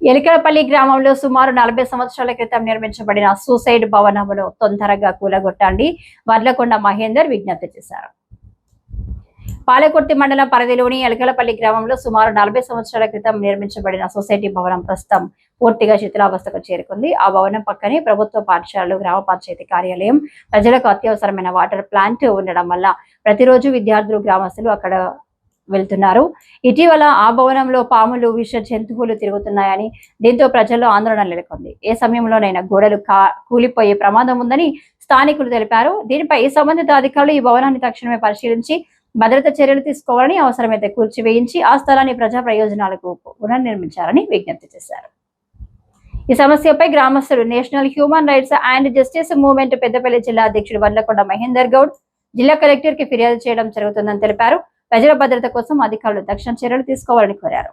ఎలికలపల్లి గ్రామంలో సుమారు నలభై సంవత్సరాల క్రితం నిర్మించబడిన సూసైడ్ భవనమును తొందరగా కూలగొట్టండి. వర్లకొండ మహేందర్ విజ్ఞప్తి చేశారు. పాలకుర్తి మండలం పరిధిలోని ఎలకలపల్లి గ్రామంలో సుమారు నలభై సంవత్సరాల క్రితం నిర్మించబడిన సొసైటీ భవనం ప్రస్తుతం పూర్తిగా శిథిలావస్థకు చేరుకుంది. ఆ భవనం పక్కనే ప్రభుత్వ పాఠశాలలు గ్రామ పంచాయతీ కార్యాలయం ప్రజలకు అత్యవసరమైన వాటర్ ప్లాంట్ ఉండడం వల్ల ప్రతిరోజు విద్యార్థులు గ్రామస్తులు అక్కడ వెళ్తున్నారు. ఇటీవల ఆ భవనంలో పాములు విష జంతువులు తిరుగుతున్నాయని దీంతో ప్రజల్లో ఆందోళన నెలకొంది. ఏ సమయంలోనైనా గోడలు కా కూలిపోయే ప్రమాదం ఉందని స్థానికులు తెలిపారు. దీనిపై సంబంధిత అధికారులు ఈ భవనాన్ని తక్షణమే పరిశీలించి భద్రత చర్యలు తీసుకోవాలని అవసరమైతే కూల్చివేయించి ఆ స్థలాన్ని ప్రజా ప్రయోజనాలకు పునర్నిర్మించాలని విజ్ఞప్తి చేశారు. ఈ సమస్యపై గ్రామస్తులు national human rights and justice movement Peddapalli జిల్లా అధ్యక్షుడు వడ్లకొండ మహేందర్ గౌడ్ జిల్లా కలెక్టర్కి ఫిర్యాదు చేయడం జరుగుతుందని తెలిపారు. ప్రజల భద్రత కోసం అధికారులు తక్షణ చర్యలు తీసుకోవాలని కోరారు.